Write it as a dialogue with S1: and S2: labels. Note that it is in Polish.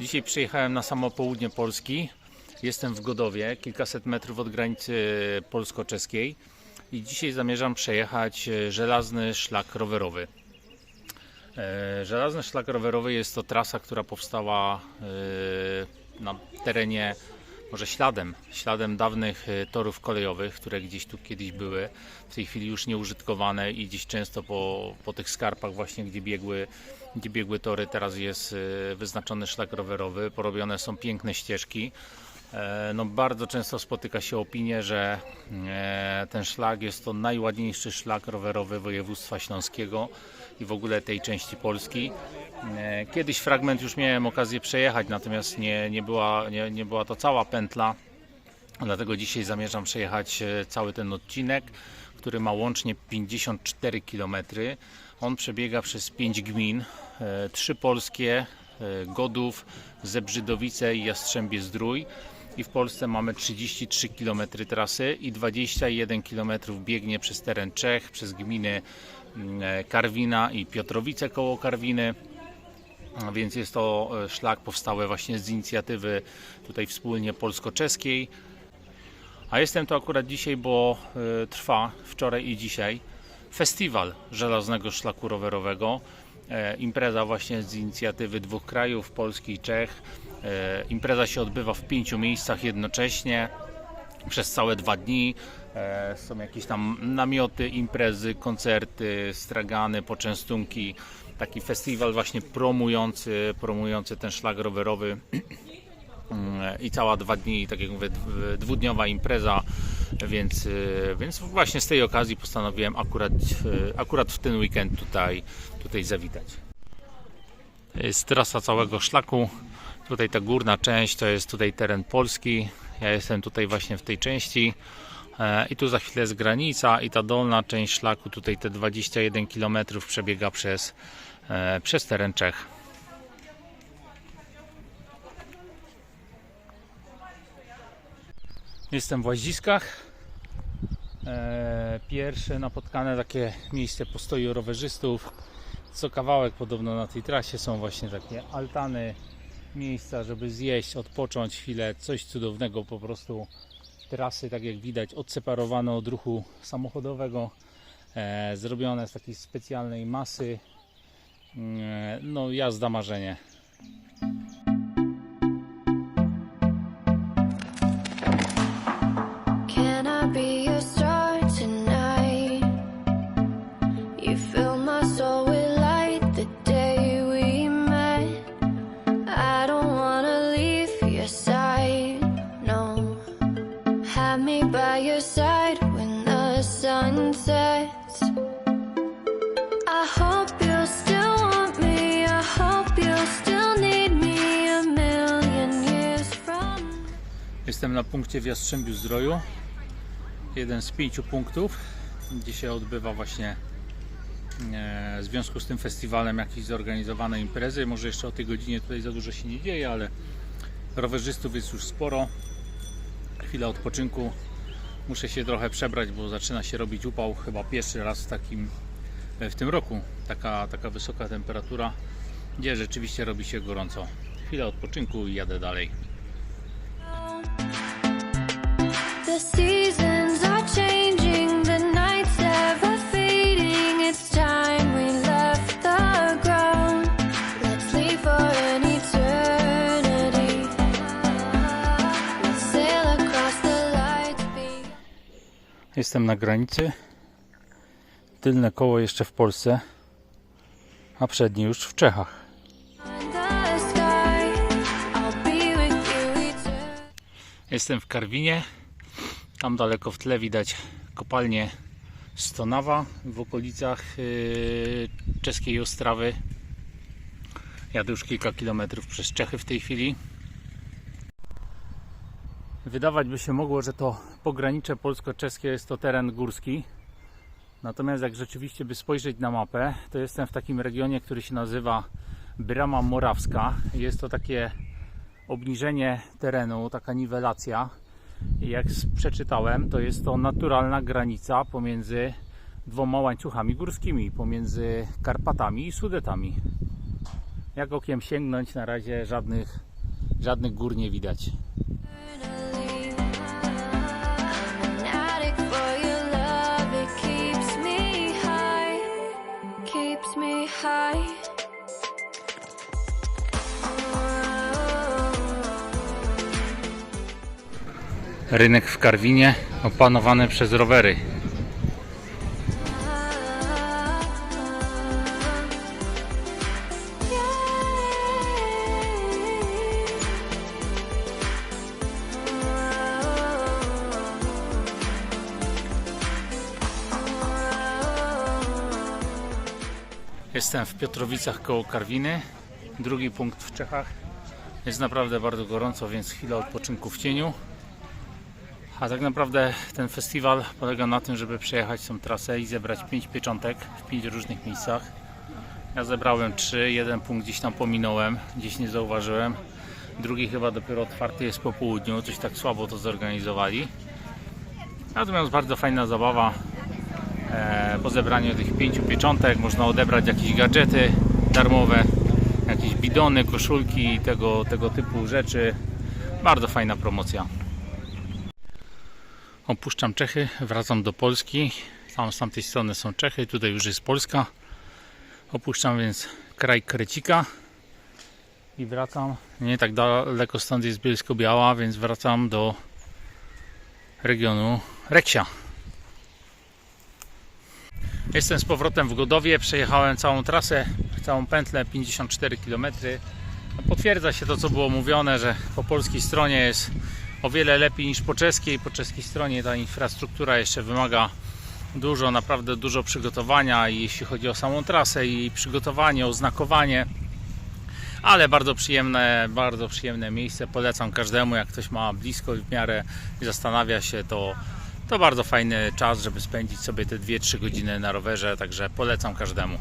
S1: Dzisiaj przyjechałem na samo południe Polski. Jestem w Godowie, kilkaset metrów od granicy polsko-czeskiej i dzisiaj zamierzam przejechać e, żelazny szlak rowerowy. E, Żelazny szlak rowerowy jest to trasa, która powstała e, na terenie, może śladem, śladem dawnych e, torów kolejowych, które gdzieś tu kiedyś były, w tej chwili już nieużytkowane i gdzieś często po, po tych skarpach właśnie, gdzie biegły, gdzie biegły tory, teraz jest e, wyznaczony szlak rowerowy, porobione są piękne ścieżki. E, No, bardzo często spotyka się opinie, że e, ten szlak jest to najładniejszy szlak rowerowy województwa śląskiego i w ogóle tej części Polski. E, Kiedyś fragment już miałem okazję przejechać, natomiast nie, nie, była, nie, nie była to cała pętla. Dlatego dzisiaj zamierzam przejechać e, cały ten odcinek, który ma łącznie 54 km. On przebiega przez 5 gmin, e, trzy polskie, Godów, Zebrzydowice i Jastrzębie Zdrój. I w Polsce mamy 33 km trasy i 21 km biegnie przez teren Czech, przez gminy Karwina i Piotrowice koło Karwiny. Więc jest to e, szlak powstały właśnie z inicjatywy tutaj wspólnie polsko-czeskiej. A jestem tu akurat dzisiaj, bo e, trwa wczoraj i dzisiaj festiwal żelaznego szlaku rowerowego. E, Impreza właśnie z inicjatywy dwóch krajów, Polski i Czech. E, Impreza się odbywa w pięciu miejscach jednocześnie przez całe dwa dni. E, Są jakieś tam namioty, imprezy, koncerty, stragany, poczęstunki. Taki festiwal właśnie promujący, promujący ten szlak rowerowy Mm, i cała dwa dni, tak jak mówię, dw- dwudniowa impreza, więc, y, więc właśnie z tej okazji postanowiłem akurat, akurat w ten weekend tutaj, tutaj zawitać. Jest trasa całego szlaku. Tutaj ta górna część to jest tutaj teren Polski. Ja jestem tutaj właśnie w tej części. E, I tu za chwilę jest granica i ta dolna część szlaku, tutaj te 21 km przebiega przez, e, przez teren Czech. Jestem w Łaziskach. E, Pierwsze napotkane takie miejsce postoju rowerzystów. Co kawałek podobno na tej trasie są właśnie takie altany, miejsca, żeby zjeść, odpocząć chwilę. Coś cudownego po prostu. Trasy, tak jak widać, odseparowane od ruchu samochodowego, e, zrobione z takiej specjalnej masy. E, No, jazda marzenie.
S2: Have me by your side when the sun sets. I hope still want me. I hope still need me a million years from
S1: Jestem na punkcie w Jastrzębiu Zdroju. Jeden z pięciu punktów, gdzie się odbywa właśnie e, w związku z tym festiwalem jakieś zorganizowane imprezy. Może jeszcze o tej godzinie tutaj za dużo się nie dzieje, ale rowerzystów jest już sporo. Chwila odpoczynku. Muszę się trochę przebrać, bo zaczyna się robić upał. Chyba pierwszy raz w takim e, w tym roku taka, taka wysoka temperatura, gdzie rzeczywiście robi się gorąco. Chwila odpoczynku i jadę dalej.
S2: The seasons are changing,
S1: Jestem na granicy. Tylne koło jeszcze w Polsce, a przednie już w Czechach. Jestem w Karwinie. Tam daleko w tle widać kopalnię Stonawa w okolicach yy, czeskiej Ostrawy. Jadę już kilka kilometrów przez Czechy w tej chwili. Wydawać by się mogło, że to pogranicze polsko-czeskie jest to teren górski. Natomiast jak rzeczywiście by spojrzeć na mapę, to jestem w takim regionie, który się nazywa Brama Morawska. Jest to takie obniżenie terenu, taka niwelacja. Jak przeczytałem, to jest to naturalna granica pomiędzy dwoma łańcuchami górskimi, pomiędzy Karpatami i Sudetami. Jak okiem sięgnąć, na razie żadnych Żadnych gór nie widać. Rynek w Karwinie opanowany przez rowery. Jestem w Piotrowicach koło Karwiny. Drugi punkt w Czechach. Jest naprawdę bardzo gorąco, więc chwila odpoczynku w cieniu. A tak naprawdę ten festiwal polega na tym, żeby przejechać tą trasę i zebrać 5 pieczątek w 5 różnych miejscach. Ja zebrałem 3, jeden punkt gdzieś tam pominąłem, gdzieś nie zauważyłem. Drugi chyba dopiero otwarty jest po południu, coś tak słabo to zorganizowali. Natomiast bardzo fajna zabawa. E, po zebraniu tych 5 pieczątek można odebrać jakieś gadżety darmowe, jakieś bidony, koszulki, tego, tego typu rzeczy. Bardzo fajna promocja. Opuszczam Czechy, wracam do Polski. Tam z tamtej strony są Czechy, tutaj już jest Polska. Opuszczam więc kraj Krecika i wracam. Nie tak daleko stąd jest Bielsko-Biała, więc wracam do regionu Reksia. Jestem z powrotem w Godowie, przejechałem całą trasę, całą pętlę 54 km. Potwierdza się to, co było mówione, że po polskiej stronie jest o wiele lepiej niż po czeskiej. Po czeskiej stronie ta infrastruktura jeszcze wymaga dużo, naprawdę dużo przygotowania i jeśli chodzi o samą trasę i przygotowanie, oznakowanie. Ale bardzo przyjemne, bardzo przyjemne miejsce. Polecam każdemu, jak ktoś ma blisko w miarę i zastanawia się, to, to bardzo fajny czas, żeby spędzić sobie te 2-3 godziny na rowerze. Także polecam każdemu.